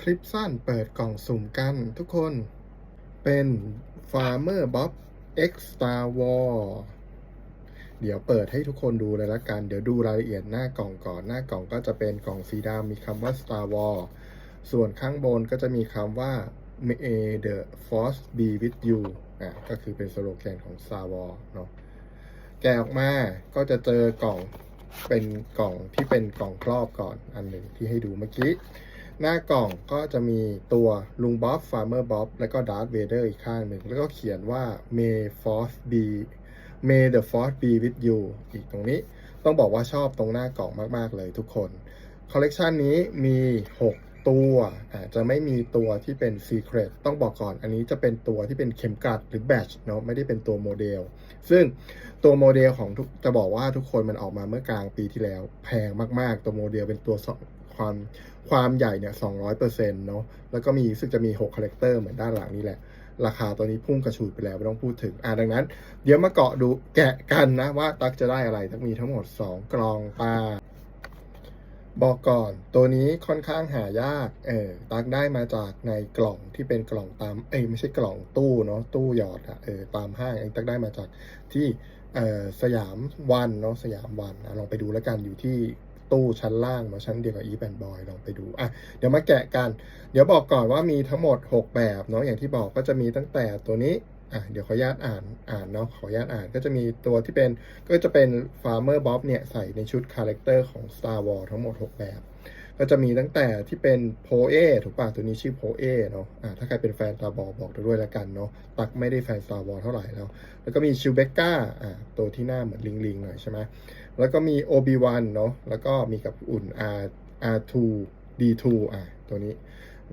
คลิปสั้นเปิดกล่องสุ่มกันทุกคนเป็น Farmer Bob X Star War เดี๋ยวเปิดให้ทุกคนดูเลยละกัน เดี๋ยวดูรายละเอียดหน้ากล่องก่อน หน้ากล่องก็จะเป็นกล่องสีดำมีคำว่า Star War ส่วนข้างบนก็จะมีคำว่า May the Force be with you อะก็คือเป็นสโลแกนของ Star War เนาะแกะออกมาก็จะเจอกล่องเป็นกล่องที่เป็นกล่องครอบก่อนอันหนึ่งที่ให้ดูเมื่อกี้ หน้ากล่องก็จะมีตัวลุงบ๊อบฟาร์เมอร์บ๊อบแล้วก็ดาร์ธเวเดอร์อีกข้างหนึ่ง แล้วก็เขียนว่า May Force be May the Force be with you อีกตรงนี้ ต้องบอกว่าชอบตรงหน้ากล่องมาก ๆ เลยทุกคน คอลเลกชันนี้มี 6 ตัวอาจจะไม่มีตัวที่เป็น Secret ต้องบอกก่อน อันนี้จะเป็นตัวที่เป็นเข็มกลัดหรือ Batch เนาะไม่ได้เป็นตัวโมเดล ซึ่งตัวโมเดลของทุกจะบอกว่าทุกคนมันออกมาเมื่อกลางปีที่แล้ว แพงมาก ๆ ตัวโมเดลเป็นตัวสองความความใหญ่เนี่ย200%เปอร์เซ็นต์เนาะแล้วก็มีรู้สึกจะมี6คาแรคเตอร์เหมือนด้านหลังนี่แหละ ราคาตัวนี้พุ่งกระฉูดไปแล้วไม่ต้องพูดถึงอ่าดังนั้น เดี๋ยวมาเกาะดูแกะกันนะว่าตักจะได้อะไรตักมีทั้งหมด2กล่องปลาบอกก่อนตัวนี้ค่อนข้างหายาก เออตักได้มาจากในกล่องที่เป็นกล่องตาม เอ้ยไม่ใช่กล่องตู้เนาะตู้หยอดอะเออตามห้างเองตักได้มาจากที่เออสยามวันเนาะสยามวันนะลองไปดูแล้วกันอยู่ที่ ตู้ชั้นล่างมาชั้นเดียวกับอีแบนบอยลองไปดูอะเดี๋ยวมาแกะกัน เดี๋ยวบอกก่อนว่ามีทั้งหมด 6 แบบเนาะอย่างที่บอกก็จะมีตั้งแต่ตัวนี้อะเดี๋ยวขออนุญาตอ่านอ่านเนาะขออนุญาตอ่านก็จะมีตัวที่เป็นก็จะเป็น Farmer Bob เนี่ยใส่ในชุดคาแรคเตอร์ของ Star Wars ทั้งหมด 6 แบบ ก็จะมีตั้งแต่ที่เป็นโพเอถูกป่ะตัวนี้ชื่อโพเอเนาะอะถ้าใครเป็นแฟน Star Wars บอกด้วยแล้วกันเนาะตักไม่ได้แฟน Star Wars เท่าไหร่แล้ว แล้วก็มีชิวเบกก้าอะตัวที่หน้าเหมือนลิงลิงๆหน่อยใช่ไหมแล้วก็มีโอบิวันเนาะแล้วก็มีกับอุ่น R R2 D2 อะตัวนี้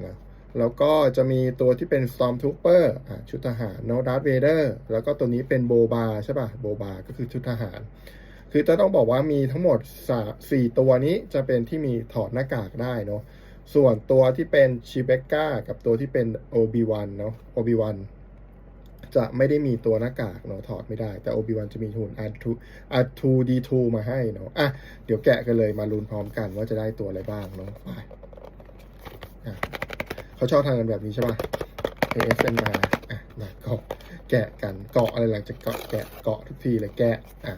นะแล้วก็จะมีตัวที่เป็น Stormtrooper อะชุดทหารเนาะ Darth Vader แล้วก็ตัวนี้เป็นโบบาใช่ป่ะโบบาก็คือชุดทหาร คือจะต้องบอกว่ามีทั้งหมดสี่ตัวนี้จะเป็นที่มีถอดหน้ากากได้เนาะส่วนตัวที่เป็นชิเบก้ากับตัวที่เป็นโอบิวันเนาะโอบิวันจะไม่ได้มีตัวหน้ากากเนาะถอดไม่ได้ แต่โอบิวันจะมีหุ่น R2 R2D2 มาให้เนาะอะเดี๋ยวแกะกันเลยมาลุ้นพร้อมกันว่าจะได้ตัวอะไรบ้างเนาะไปะเขาชอบทำกันแบบนี้ใช่ป่ะ ASMR อะมาเกาะแกะกันเกาะอะไรหลังจากเกาะแกะเกาะทุกทีเลยแกะอะ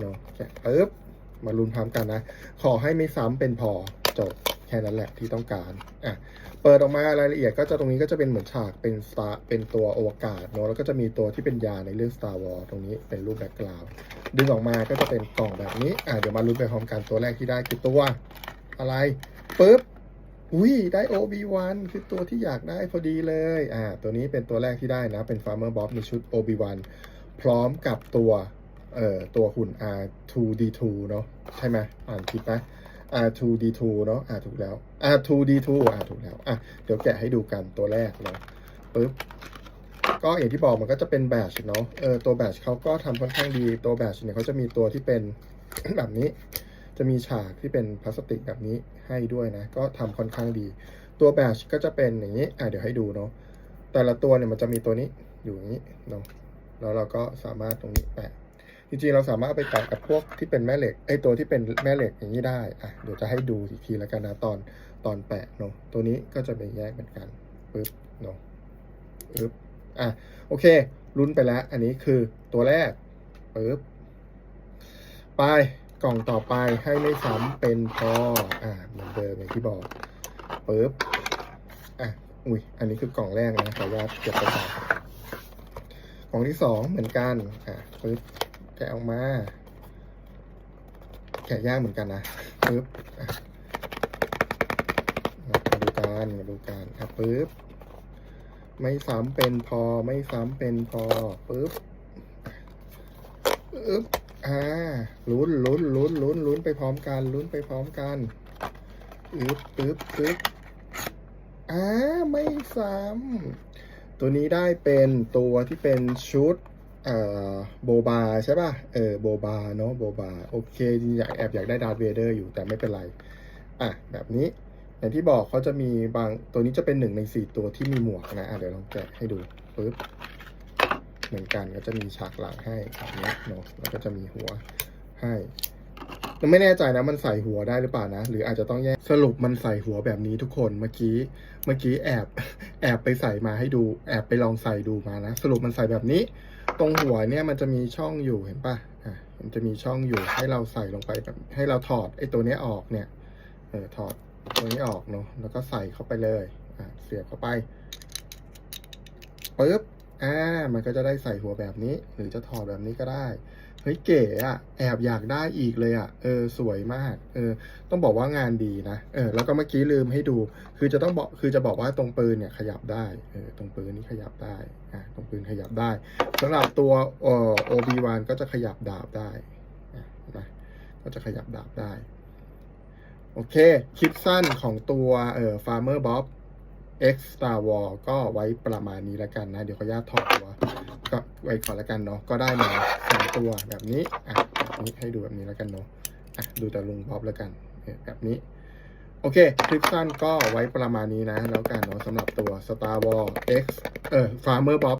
เนาะแกะปึ๊บมาลุ้นพร้อมกันนะ ขอให้ไม่ซ้ำเป็นพอจบแค่นั้นแหละที่ต้องการอะเปิดออกมารายละเอียดก็จะตรงนี้ก็จะเป็นเหมือนฉากเป็นสตาร์เป็นตัวอวกาศเนาะแล้วก็จะมีตัวที่เป็นยาในเรื่อง Star Wars ตรงนี้เป็นรูปแบ็กกราวด์ดึงออกมาก็จะเป็นกล่องแบบนี้อะเดี๋ยวมาลุ้นไปพร้อมกันตัวแรกที่ได้คือตัว อะไรปึ๊บอุ้ยได้ OB1 คือตัวที่อยากได้พอดีเลยอ่าตัวนี้เป็นตัวแรกที่ได้นะเป็น Farmer Bob ในชุด OB1 พร้อมกับตัว เอ่อตัวหุ่น R2D2 เนาะใช่ไหมอ่านผิดไหม R2D2 เนาะอ่าถูกแล้ว R2D2 อ่าถูกแล้วอะเดี๋ยวแกะให้ดูกันตัวแรกเนาะปึ๊บก็อย่างที่บอกมันก็จะเป็นแบชเนาะเออตัวแบชเขาก็ทำค่อนข้างดีตัวแบชเนี่ยเขาจะมีตัวที่เป็นแบบนี้ จะมีฉากที่เป็นพลาสติกแบบนี้ให้ด้วยนะ ก็ทำค่อนข้างดี ตัวแบชก็จะเป็นอย่างนี้อะเดี๋ยวให้ดูเนาะแต่ละตัวเนี่ยมันจะมีตัวนี้อยู่อย่างนี้เนาะแล้วเราก็สามารถตรงนี้แปะ จริงๆเราสามารถเอาไปแปะกับพวกที่เป็นแม่เหล็กไอ้ตัวที่เป็นแม่เหล็กอย่างนี้ได้อะเดี๋ยวจะให้ดูอีกทีแล้วกันนะตอนตอนแปะเนาะตัวนี้ก็จะเป็นแยกเหมือนกันปึ๊บเนาะปึ๊บอะโอเคลุ้นไปแล้ว อันนี้คือตัวแรกปึ๊บไปกล่องต่อไปให้ไม่ซ้ำเป็นพออ่าเหมือนเดิมอย่างที่บอกปึ๊บอะอุ้ยอันนี้คือกล่องแรกนะขออนุญาตเก็บไปก่อนกล่องที่สองเหมือนกันอะปึ๊บ แกะออกมา แกะยากเหมือนกันนะปึ๊บมาดูกันมาดูกันอะปึ๊บไม่ซ้ำเป็นพอไม่ซ้ำเป็นพอปึ๊บปึ๊บอ่าลุ้นลุ้นลุ้นลุ้นลุ้นไปพร้อมกันลุ้นไปพร้อมกันอึ๊บอึ๊บอึ๊บอ่าไม่ซ้ำตัวนี้ได้เป็นตัวที่เป็นชุด เอ่อโบบาใช่ป่ะ เออโบบาเนาะโบบาโอเคจริงอยากแอบอยากได้ดาร์เวเดอร์อยู่แต่ไม่เป็นไร อะ แบบนี้ อย่างที่บอกเขาจะมีบางตัวนี้จะเป็นหนึ่งในสี่ตัวที่มีหมวกนะ อะ เดี๋ยวลองแกะให้ดูปึ๊บเหมือนกันก็จะมีฉากหลังให้แบบนี้เนาะแล้วก็จะมีหัวให้ไม่แน่ใจนะมันใส่หัวได้หรือเปล่านะ หรืออาจจะต้องแยกสรุปมันใส่หัวแบบนี้ทุกคนเมื่อกี้เมื่อกี้แอบแอบไปใส่มาให้ดู แอบไปลองใส่ดูมานะ สรุปมันใส่แบบนี้ ตรงหัวเนี่ยมันจะมีช่องอยู่เห็นปะอะมันจะมีช่องอยู่ให้เราใส่ลงไปแบบให้เราถอดไอ้ตัวนี้ออกเนี่ยเออถอดตัวนี้ออกเนาะแล้วก็ใส่เข้าไปเลยอะเสียบเข้าไปปึ๊บอ่า มันก็จะได้ใส่หัวแบบนี้ หรือจะถอดแบบนี้ก็ได้เฮ้ยเก๋อะแอบอยากได้อีกเลยอะเออสวยมากเออต้องบอกว่างานดีนะเออแล้วก็เมื่อกี้ลืมให้ดู คือจะต้องบอกคือจะบอกว่าตรงปืนเนี่ยขยับได้เออตรงปืนนี่ขยับได้อะตรงปืนขยับได้สำหรับตัวเอ่อ OB1 ก็จะขยับดาบได้อะเห็นไหมก็จะขยับดาบได้โอเค คลิปสั้นของตัวเอ่อ Farmer Bob X Star War ก็ไว้ประมาณนี้แล้วกันนะ เดี๋ยวขออนุญาตถอดตัวก็ไว้ก่อนแล้วกันเนาะก็ได้มาสองตัวแบบนี้อะแบบนี้ให้ดูแบบนี้แล้วกันเนาะอะดูแต่ลุงบ๊อบแล้วกันเนี่ยแบบนี้ โอเค คลิปสั้นก็ไว้ประมาณนี้นะ แล้วกันเนาะสำหรับตัว Star War X เออ Farmer Bob